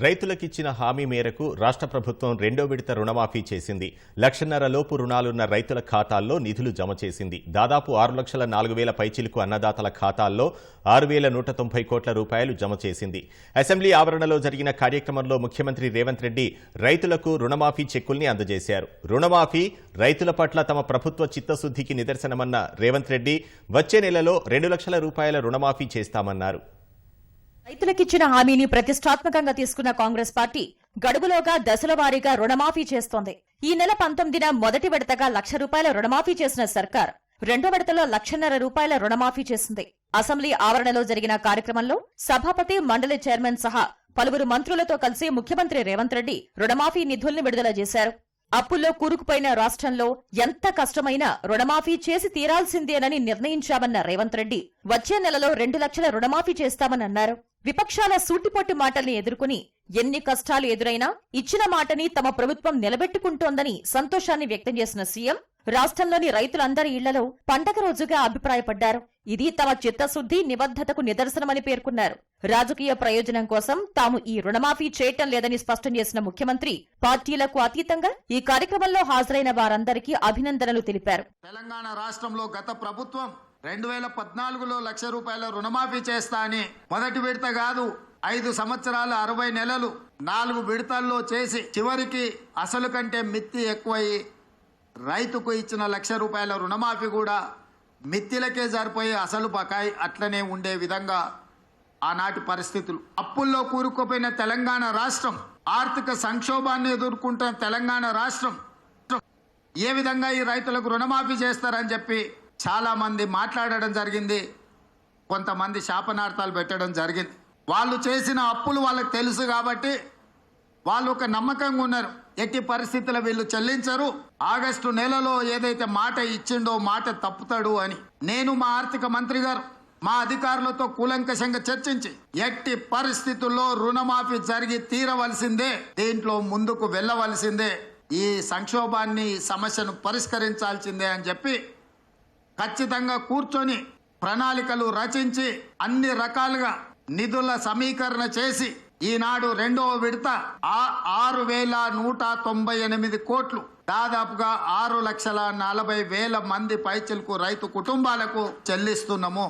రైతులకిచ్చిన హామీ మేరకు రాష్ట్ర ప్రభుత్వం రెండో విడత రుణమాఫీ చేసింది. లక్షన్నర లోపు రుణాలున్న రైతుల ఖాతాల్లో నిధులు జమ చేసింది. దాదాపు ఆరు లక్షల నాలుగు వేల పైచిలుకు అన్నదాతల ఖాతాల్లో ఆరు వేల నూట తొంభై కోట్ల రూపాయలు జమ చేసింది. అసెంబ్లీ ఆవరణలో జరిగిన కార్యక్రమంలో ముఖ్యమంత్రి రేవంత్ రెడ్డి రైతులకు రుణమాఫీ చెక్కుల్ని అందజేశారు. రుణమాఫీ రైతుల పట్ల తమ ప్రభుత్వ చిత్తశుద్ధికి నిదర్శనమన్న రేవంత్ రెడ్డి వచ్చే నెలలో రెండు లక్షల రూపాయల రుణమాఫీ చేస్తామన్నారు. రైతులకిచ్చిన హామీని ప్రతిష్టాత్మకంగా తీసుకున్న కాంగ్రెస్ పార్టీ గడువులోగా దశల వారీగా రుణమాఫీ చేస్తోంది. ఈ నెల పంతొమ్మిదిన మొదటి విడతగా లక్ష రూపాయల రుణమాఫీ చేసిన సర్కార్ రెండో విడతలో లక్షన్నర రూపాయల రుణమాఫీ చేసింది. అసెంబ్లీ ఆవరణలో జరిగిన కార్యక్రమంలో సభాపతి మండలి చైర్మన్ సహా పలువురు మంత్రులతో కలిసి ముఖ్యమంత్రి రేవంత్ రెడ్డి రుణమాఫీ నిధుల్ని విడుదల చేశారు. అప్పుల్లో కూరుకుపోయిన రాష్ట్రంలో ఎంత కష్టమైనా రుణమాఫీ చేసి తీరాల్సిందేనని నిర్ణయించామన్న రేవంత్ రెడ్డి వచ్చే నెలలో రెండు లక్షల రుణమాఫీ చేస్తామని అన్నారు. విపక్షాల సూటిపోటి మాటల్ని ఎదుర్కొని ఎన్ని కష్టాలు ఎదురైనా ఇచ్చిన మాటని తమ ప్రభుత్వం నిలబెట్టుకుంటోందని సంతోషాన్ని వ్యక్తం చేసిన సీఎం రాష్ట్రంలోని రైతులందరి ఇళ్ళలో పండగ రోజుగా అభిప్రాయపడ్డారు. ఇది తమ చిత్తశుద్ధి నిబద్ధతకు నిదర్శనమని పేర్కొన్నారు. రాజకీయ ప్రయోజనం కోసం తాము ఈ రుణమాఫీ చేయటం లేదని స్పష్టం చేసిన ముఖ్యమంత్రి పార్టీలకు అతీతంగా ఈ కార్యక్రమంలో హాజరైన వారందరికీ అభినందనలు తెలిపారు. తెలంగాణ రాష్ట్రంలో గత ప్రభుత్వం రెండు వేల పద్నాలుగులో లక్ష రూపాయల రుణమాఫీ చేస్తా అని మొదటి విడత కాదు ఐదు సంవత్సరాలు అరవై నెలలు నాలుగు విడతల్లో చేసి చివరికి అసలు కంటే మిత్తి ఎక్కువయి రైతుకు ఇచ్చిన లక్ష రూపాయల రుణమాఫీ కూడా మిత్తిలకే సరిపోయి అసలు బకాయి అట్లనే ఉండే విధంగా ఆనాటి పరిస్థితులు. అప్పుల్లో కూరుకుపోయిన తెలంగాణ రాష్ట్రం ఆర్థిక సంక్షోభాన్ని ఎదుర్కొంటున్న తెలంగాణ రాష్ట్రం ఏ విధంగా ఈ రైతులకు రుణమాఫీ చేస్తారని చెప్పి చాలామంది మాట్లాడడం జరిగింది. కొంతమంది శాపనార్థాలు పెట్టడం జరిగింది. వాళ్ళు చేసిన అప్పులు వాళ్ళకి తెలుసు కాబట్టి వాళ్ళు ఒక నమ్మకంగా ఉన్నారు. ఎట్టి పరిస్థితుల వీళ్ళు చెల్లించరు. ఆగస్టు నెలలో ఏదైతే మాట ఇచ్చిండో మాట తప్పుతాడు అని. నేను మా ఆర్థిక మంత్రి గారు మా అధికారులతో కూలంకషంగా చర్చించి ఎట్టి పరిస్థితుల్లో రుణమాఫీ జరిగి తీరవలసిందే దీంట్లో ముందుకు వెళ్ళవలసిందే ఈ సంక్షోభాన్ని సమస్యను పరిష్కరించాల్సిందే అని చెప్పి ఖచ్చితంగా కూర్చొని ప్రణాళికలు రచించి అన్ని రకాలుగా నిధుల సమీకరణ చేసి ఈనాడు రెండవ విడత ఆ- ఆరు వేల నూట తొంభై ఎనిమిది కోట్లు దాదాపుగా ఆరు లక్షల నలభై వేల మంది పైచలకు రైతు కుటుంబాలకు చెల్లిస్తున్నాము.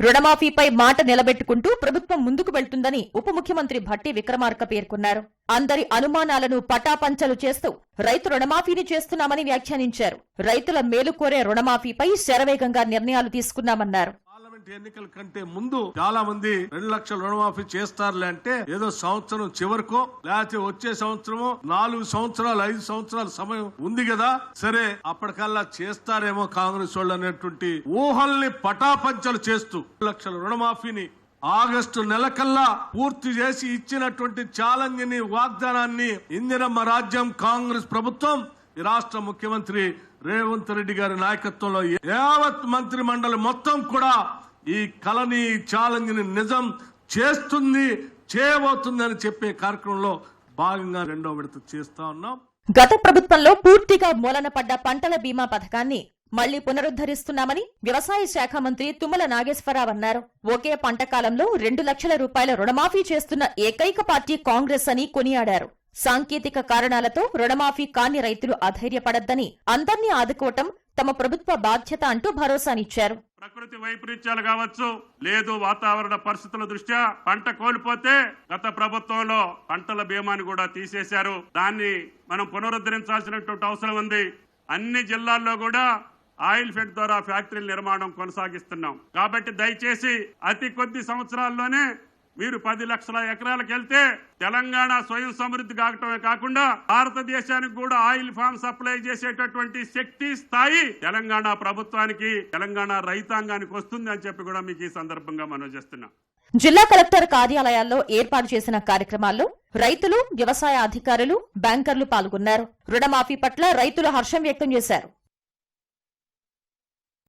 రుణమాఫీపై మాట నిలబెట్టుకుంటూ ప్రభుత్వం ముందుకు వెళ్తుందని ఉప ముఖ్యమంత్రి భట్టి విక్రమార్క పేర్కొన్నారు. అందరి అనుమానాలను పటాపంచలు చేస్తూ రైతు రుణమాఫీని చేస్తున్నామని వ్యాఖ్యానించారు. రైతుల మేలు కోరే రుణమాఫీపై శరవేగంగా నిర్ణయాలు తీసుకున్నామన్నారు. పార్లమెంట్ ఎన్నికల కంటే ముందు చాలా మంది రెండు లక్షల రుణమాఫీ చేస్తారులే అంటే ఏదో సంవత్సరం చివరికో లేకపోతే వచ్చే సంవత్సరము నాలుగు సంవత్సరాలు ఐదు సంవత్సరాల సమయం ఉంది కదా. సరే అప్పటికల్లా చేస్తారేమో కాంగ్రెస్ వాళ్ళు అనేటువంటి ఊహల్ని పటాపంచలు చేస్తూ రెండు లక్షల రుణమాఫీని ఆగస్టు నెలకల్లా పూర్తి చేసి ఇచ్చినటువంటి ఛాలెంజ్ని వాగ్దానాన్ని ఇందిరమ్మ రాజ్యం కాంగ్రెస్ ప్రభుత్వం ఈ రాష్ట్ర ముఖ్యమంత్రి రేవంత్ రెడ్డి గారి నాయకత్వంలో యావత్ మంత్రి మండలి మొత్తం కూడా ఈ కళని ఛాలెంజ్ని నిజం చేస్తుంది చేయబోతుంది అని చెప్పే కార్యక్రమంలో భాగంగా రెండో విడత చేస్తా ఉన్నాం. గత ప్రభుత్వంలో పూర్తిగా మూలన పడ్డ పంటల బీమా పథకాన్ని మళ్ళీ పునరుద్ధరిస్తున్నామని వ్యవసాయ శాఖ మంత్రి తుమ్మల నాగేశ్వరరావు అన్నారు. ఒకే పంట కాలంలో రెండు లక్షల రూపాయల రుణమాఫీ చేస్తున్న ఏకైక పార్టీ కాంగ్రెస్ అని కొనియాడారు. సాంకేతిక కారణాలతో రుణమాఫీ కాని రైతులు అధైర్యపడద్దని అందర్నీ ఆదుకోవటం తమ ప్రభుత్వ బాధ్యత అంటూ భరోసానిచ్చారు. ప్రకృతి వైపరీత్యాలు కావచ్చు లేదు వాతావరణ పరిస్థితుల దృష్ట్యా పంట కోల్పోతే గత ప్రభుత్వంలో పంటల బీమాని కూడా తీసేశారు. దాన్ని మనం పునరుద్ధరించాల్సినటువంటి అవసరం ఉంది. అన్ని జిల్లాల్లో కూడా ఆయిల్ ఫెడ్ ద్వారా ఫ్యాక్టరీల నిర్మాణం కొనసాగిస్తున్నాం. కాబట్టి దయచేసి అతి కొద్ది సంవత్సరాల్లోనే మీరు పది లక్షల ఎకరాలకు వెళ్తే తెలంగాణ స్వయం సమృద్ధి కావటమే కాకుండా భారతదేశానికి కూడా ఆయిల్ ఫామ్ సప్లై చేసేటటువంటి శక్తి స్థాయి తెలంగాణ ప్రభుత్వానికి తెలంగాణ రైతాంగానికి వస్తుంది అని చెప్పి కూడా మీకు ఈ సందర్భంగా మనం చేస్తున్నాం. జిల్లా కలెక్టర్ కార్యాలయాల్లో ఏర్పాటు చేసిన కార్యక్రమాల్లో రైతులు వ్యవసాయ అధికారులు బ్యాంకర్లు పాల్గొన్నారు. రుణమాఫీ పట్ల రైతులు హర్షం వ్యక్తం చేశారు.